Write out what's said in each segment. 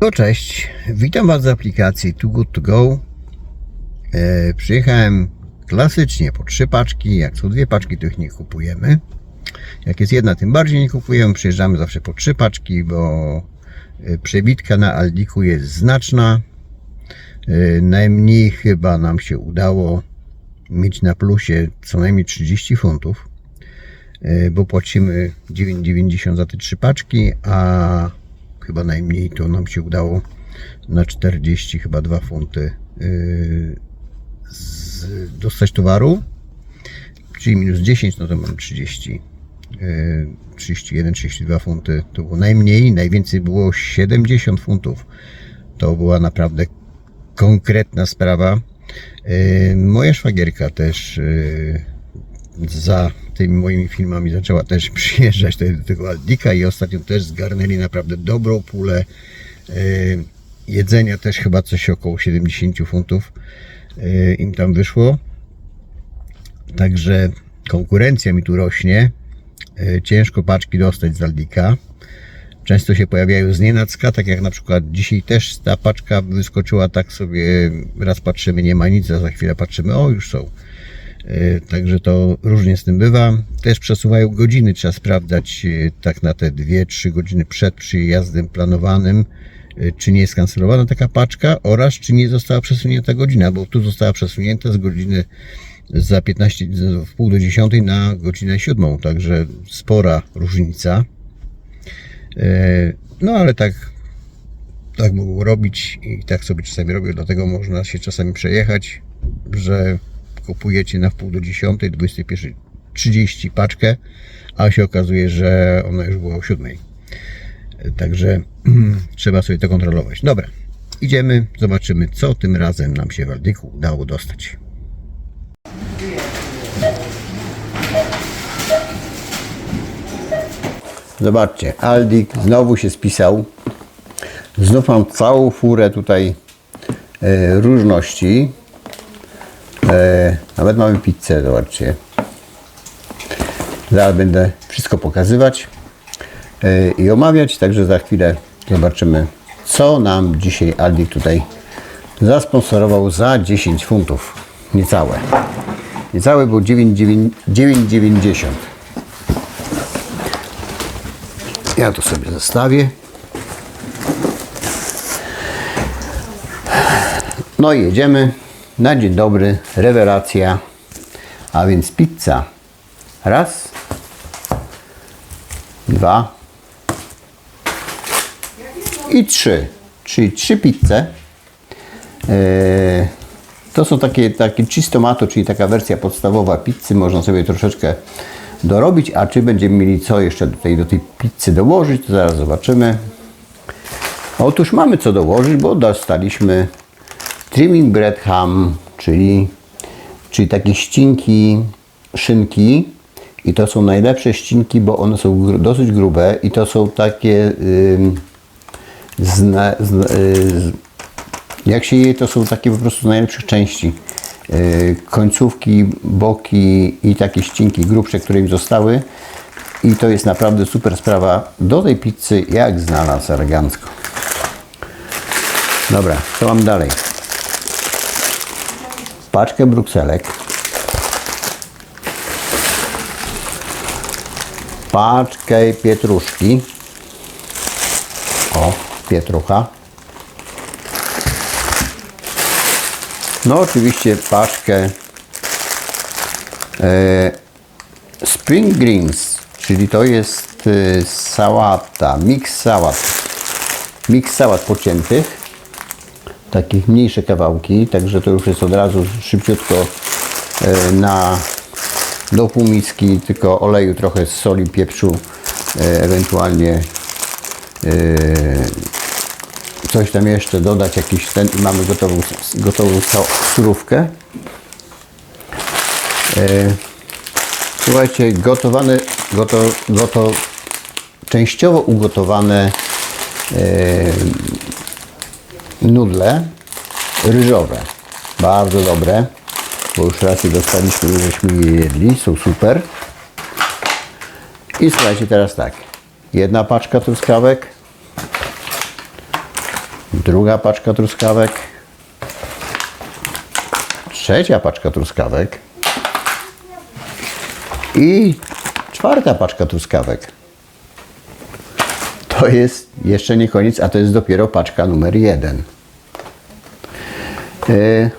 No cześć, witam Was z aplikacji Too Good To Go. E, przyjechałem klasycznie po trzy paczki. Jak są dwie paczki, to ich nie kupujemy. Jak jest jedna, tym bardziej nie kupujemy. Przyjeżdżamy zawsze po trzy paczki, bo e, przebitka na Aldiku jest znaczna. E, najmniej chyba nam się udało mieć na plusie co najmniej 30 funtów, e, bo płacimy 9,90 za te trzy paczki, a chyba najmniej to nam się udało na 40 chyba 2 funty yy, z, dostać towaru. Czyli minus 10 no to mam 30 yy, 31, 32 funty. To było najmniej, najwięcej było 70 funtów. To była naprawdę konkretna sprawa. Yy, moja szwagierka też yy, za tymi moimi filmami zaczęła też przyjeżdżać do tego Aldika i ostatnio też zgarnęli naprawdę dobrą pulę e, jedzenia też chyba coś około 70 funtów e, im tam wyszło. Także konkurencja mi tu rośnie E, ciężko paczki dostać z Aldika. Często się pojawiają z nienacka, tak jak na przykład dzisiaj też ta paczka wyskoczyła tak sobie, raz patrzymy nie ma nic, a za chwilę patrzymy, o już są Także to różnie z tym bywa. Też przesuwają godziny, trzeba sprawdzać e, tak na te 2-3 godziny przed przyjazdem planowanym, e, czy nie jest skancelowana taka paczka oraz czy nie została przesunięta godzina, bo tu została przesunięta z godziny za 15, w pół do 10 na godzinę 7, także spora różnica. E, No ale tak, tak mogą robić i tak sobie czasami robią, dlatego można się czasami przejechać, że kupujecie na wpół do 10, 21.30 paczkę, a się okazuje, że ona już była o 7. Także trzeba sobie to kontrolować. Dobra, idziemy, zobaczymy, co tym razem nam się w Aldiku udało dostać. Zobaczcie, Aldik znowu się spisał. Znów mam całą furę tutaj e, różności. E, nawet mamy pizzę, zobaczcie. Zaraz będę wszystko pokazywać e, i omawiać, także za chwilę zobaczymy, co nam dzisiaj Aldik tutaj zasponsorował za 10 funtów. Niecałe. Niecałe było 9,9 9,90. Ja to sobie zostawię. No i jedziemy. Na dzień dobry, rewelacja. A więc pizza. Raz. Dwa. I trzy. Czyli trzy pizze. Eee, to są takie, takie cheese tomato, czyli taka wersja podstawowa pizzy. Można sobie troszeczkę dorobić. A czy będziemy mieli co jeszcze do tej, do tej pizzy dołożyć, to zaraz zobaczymy. Otóż mamy co dołożyć, bo dostaliśmy trimming bread ham, czyli, czyli takie ścinki szynki i to są najlepsze ścinki, bo one są dosyć grube i to są takie ym, zna, zna, y, jak się je, to są takie po prostu z najlepszych części. Yy, końcówki, boki i takie ścinki grubsze, które im zostały. I to jest naprawdę super sprawa. Do tej pizzy jak znalazł elegancko. Dobra, co mam dalej? Paczkę brukselek. Paczkę pietruszki. O, pietrucha. No oczywiście paczkę e, spring greens, czyli to jest e, sałata, mix sałat. Mix sałat pociętych, takich mniejsze kawałki, także to już jest od razu szybciutko e, na do półmiski, tylko oleju trochę z soli, pieprzu, e, ewentualnie e, coś tam jeszcze dodać, jakiś ten i mamy gotową, gotową surówkę. Słuchajcie, gotowane, goto, goto, częściowo ugotowane nudle ryżowe. Bardzo dobre, bo już raz je dostaliśmy, żeśmy je jedli, są super. I słuchajcie, teraz tak. Jedna paczka truskawek, Druga paczka truskawek. Trzecia paczka truskawek. I czwarta paczka truskawek. To jest jeszcze nie koniec, a to jest dopiero paczka numer jeden. E,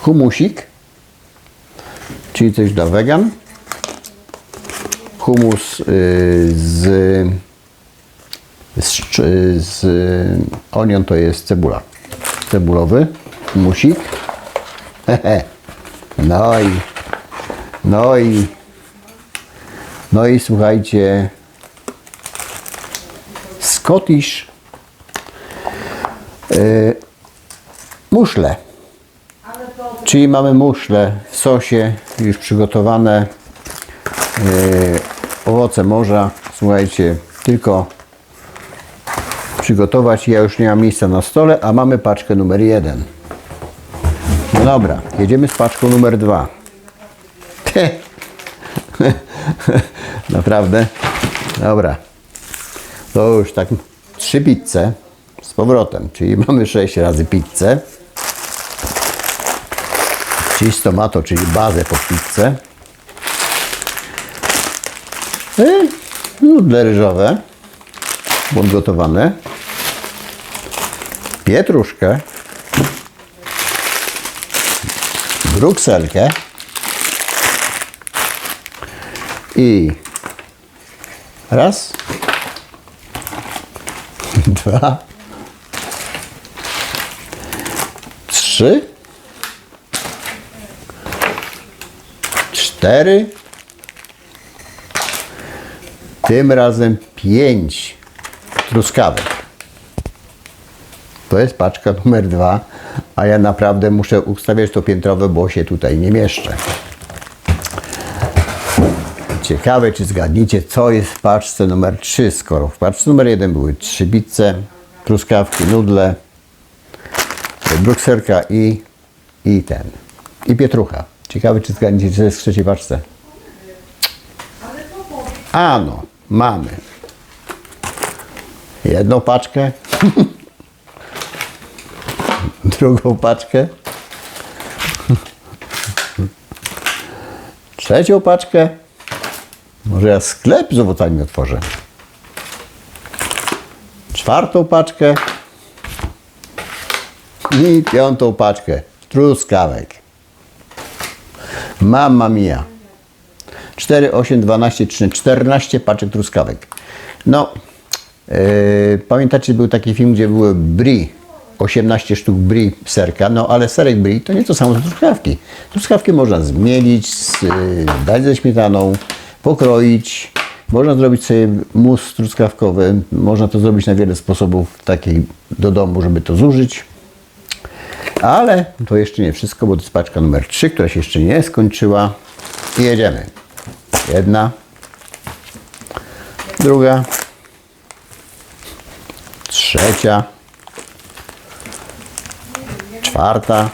humusik, czyli coś dla wegan. Humus y, z, z, szczy- z onion to jest cebula. Cebulowy, humusik. No i, no i, no i słuchajcie, Scottish y, muszle. Czyli mamy muszle w sosie już przygotowane. y, owoce morza. Słuchajcie, tylko przygotować. Ja już nie mam miejsca na stole, a mamy paczkę numer jeden. No dobra, jedziemy z paczką numer dwa. Naprawdę? Dobra. To już tak trzy pizze z powrotem, czyli mamy sześć razy pizzę. Cheese tomato, czyli bazę pod pizzę. I nudle ryżowe, podgotowane. Pietruszkę. Brukselkę. I raz, dwa, trzy, cztery, tym razem pięć truskawek. To jest paczka numer dwa, a ja naprawdę muszę ustawiać to piętrowe, bo się tutaj nie mieszczę. Ciekawe, czy zgadniecie, co jest w paczce numer 3, skoro w paczce numer 1 były trzy pizze, truskawki, nudle, brukselka i, i ten, i pietrucha. Ciekawe, czy zgadniecie, co jest w trzeciej paczce. Ano, mamy jedną paczkę, drugą paczkę, trzecią paczkę, może ja sklep z owocami otworzę. Czwartą paczkę i piątą paczkę truskawek. Mamma mia. 4, 8, 12, 13, 14 paczek truskawek. No, yy, pamiętacie, był taki film, gdzie były brie, 18 sztuk brie serka, no ale serek brie to nie to samo co truskawki. Truskawki można zmielić, z, yy, dać ze śmietaną, pokroić, można zrobić sobie mus truskawkowy, można to zrobić na wiele sposobów takich do domu, żeby to zużyć. Ale to jeszcze nie wszystko, bo to jest paczka numer 3, która się jeszcze nie skończyła. I jedziemy. Jedna, druga, trzecia, czwarta,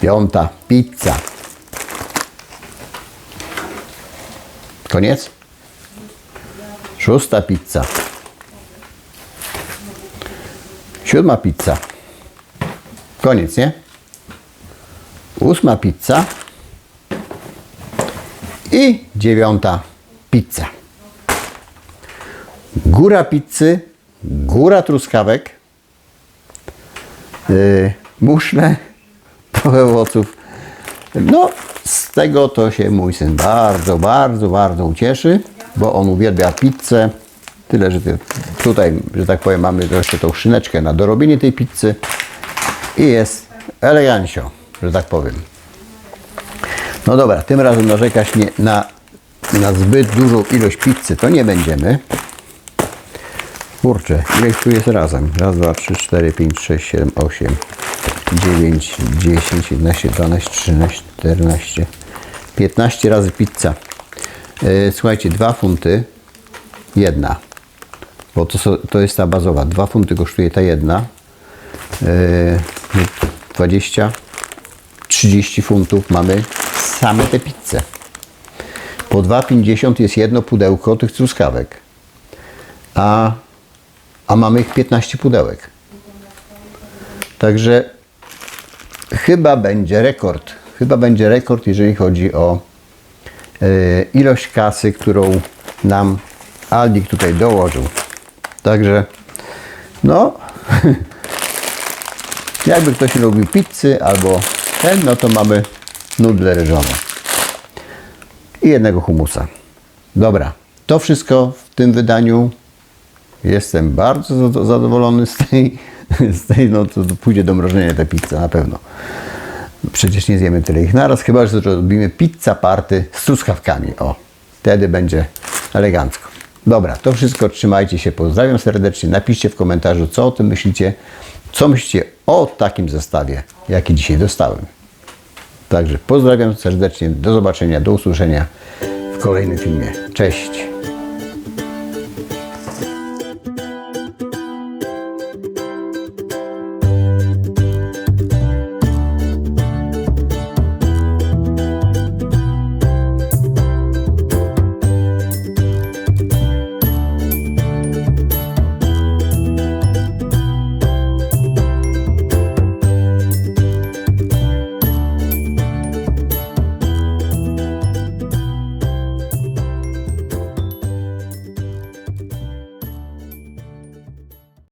piąta, pizza. Koniec? Szósta pizza. Siódma pizza. Koniec, nie? Ósma pizza. I dziewiąta pizza. Góra pizzy, góra truskawek, yy, muszle, owoców. No, tego to się mój syn bardzo, bardzo, bardzo ucieszy, bo on uwielbia pizzę. Tyle, że tutaj, że tak powiem, mamy jeszcze tą szyneczkę na dorobienie tej pizzy i jest elegancio, że tak powiem. No dobra, tym razem narzekać nie, na, na zbyt dużą ilość pizzy to nie będziemy. Kurczę, ile tu jest razem? Raz, dwa, trzy, cztery, pięć, sześć, siedem, osiem, dziewięć, dziesięć, jedenaście, dwanaście, trzynaście, czternaście, piętnaście razy pizza. E, Słuchajcie, dwa funty, jedna. Bo to, to jest ta bazowa. Dwa funty kosztuje ta jedna. E, 20, 30 funtów mamy same te pizze. Po 2,50 jest jedno pudełko tych truskawek. a, a mamy ich 15 pudełek. Także chyba będzie rekord. Chyba będzie rekord, jeżeli chodzi o e, ilość kasy, którą nam Aldik tutaj dołożył. Także, no, jakby ktoś lubił pizzy albo ten, no to mamy nudle ryżowe i jednego humusa. Dobra, to wszystko w tym wydaniu. Jestem bardzo zado- zadowolony z tej, z tej no to pójdzie do mrożenia ta pizza na pewno. Przecież nie zjemy tyle ich naraz, chyba że zrobimy pizza party z truskawkami. O, wtedy będzie elegancko. Dobra, to wszystko. Trzymajcie się. Pozdrawiam serdecznie. Napiszcie w komentarzu, co o tym myślicie. Co myślicie o takim zestawie, jaki dzisiaj dostałem. Także pozdrawiam serdecznie. Do zobaczenia, do usłyszenia w kolejnym filmie. Cześć.